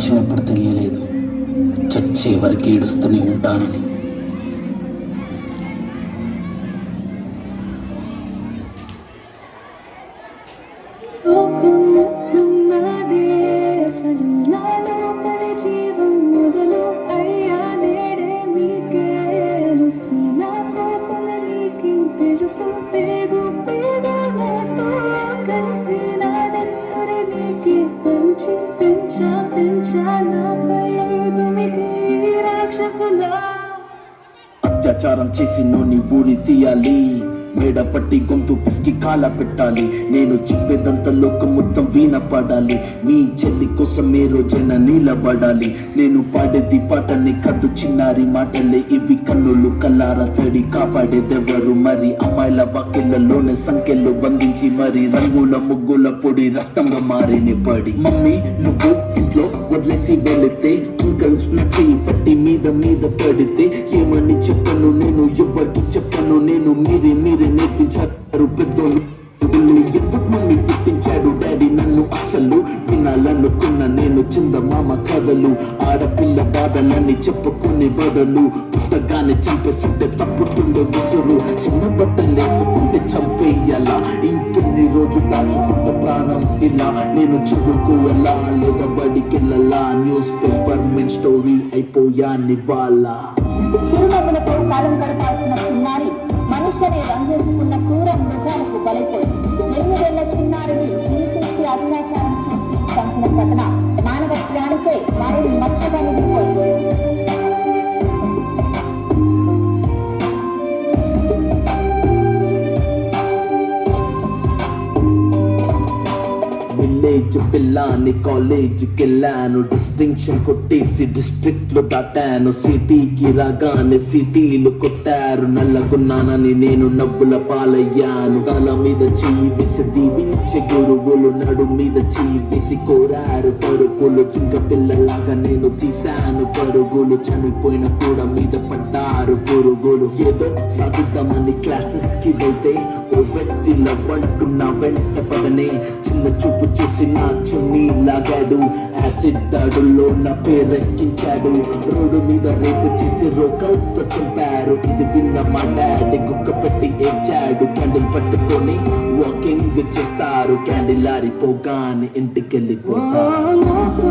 వచ్చినప్పుడు తెలియలేదు. చచ్చే వరకు ఏడుస్తూనే ఉంటానని. లోకం మొత్తం అత్యాచారం చేసి నోని ఊరి తీయాలి. మేడ పట్టి గొంతు పిసికి కాల పెట్టాలి. నేను చెప్పేదంత లోకం మొత్తం వీణ పాడాలి నీ చెల్లి కోసం ఏ రోజైనా నీలబడాలి. నేను పాడేది పాటని కద్దు చిన్నారి మాటలే. ఇవి కన్నులు కల్లార తడి కాపాడేదెవరు? మరి అమ్మాయిల వాక్యలలోనే సంఖ్యలు బంధించి మరి రంగుల ముగ్గుల పొడి రక్తంగా మారిని పడి. మమ్మీ నువ్వు ఇంట్లో వదిలేసి వెళితే అంకల్ నా పట్టి మీద మీద పడితే ఏమని చెప్పను నేను? ఎవరికి చెప్పను నేను మీరే మీరే నేర్పించారు పెద్దోళ్ళు ఎందుకు మమ్మీ పుట్టించాడు? డాడీ నన్ను అసలు వినాలనుకున్న నేను చందమామ కథలు ఆడపిల్ల బాధలని చెప్పుకునే బదులు. పుట్టగానే చంపేస్తుంటే తప్పుతుండే విసురు. చిన్న బట్టలు వేసుకుంటే చంపేయాలా? ఇంకెన్ని రోజులు దాచుకుంట ప్రాణం ఇలా. నేను చదువుకోవాలా? లేదా బడికెళ్ళలా? న్యూస్ పేపర్ మెన్ స్టోరీ అయిపోయా నివాళ? చిరునవ్వులతో కాలం గడపాల్సిన చిన్నారి మనిషిని రంగేసుకున్న క్రూర మృగాలకు బలైపోయి ఎనిమిదేళ్ళ చిన్నారిని హింసించి అత్యాచారం చేసి చంపిన ఘటన. విలేజ్ పిల్లాని కాలేజ్ వెళ్ళాను డిస్టింక్షన్ కొట్టేసి డిస్ట్రిక్ట్లు దాటాను. సిటీకి రాగానే సిటీలు కొట్టారు. నల్లగున్నానని నేను నవ్వుల పాలయ్యాను. తల మీద చెయ్యి దీవించి దీవించే గురువులు నడు మీద చెయ్యి కోరారు. పరుపులు చింక పిల్లలాగా నేను తీశాను. పరుగులు చనిపోయిన కూడా మీద పడ్డారు. పురుగులు ఏదో సాగుతామని క్లాసెస్కి వెళ్తే ఓ వ్యక్తి లవ్వంటున్నా వెంట పదనే చిన్న చూపు చూసి నా చున్నీ లాగాడు. యాసిడ్ దాడుల్లో నా పేరెక్కించాడు. రోడ్డు మీద రేపు చేసి రోకౌట్ చంపారు ఇది విన్న మా డాడీ గుక్క పెట్టి ఏడ్చాడు. క్యాండిల్ పట్టుకొని వాకింగ్ చేస్తారు. క్యాండిల్ ఆరిపోగానే ఇంటికెళ్ళిపోతారు.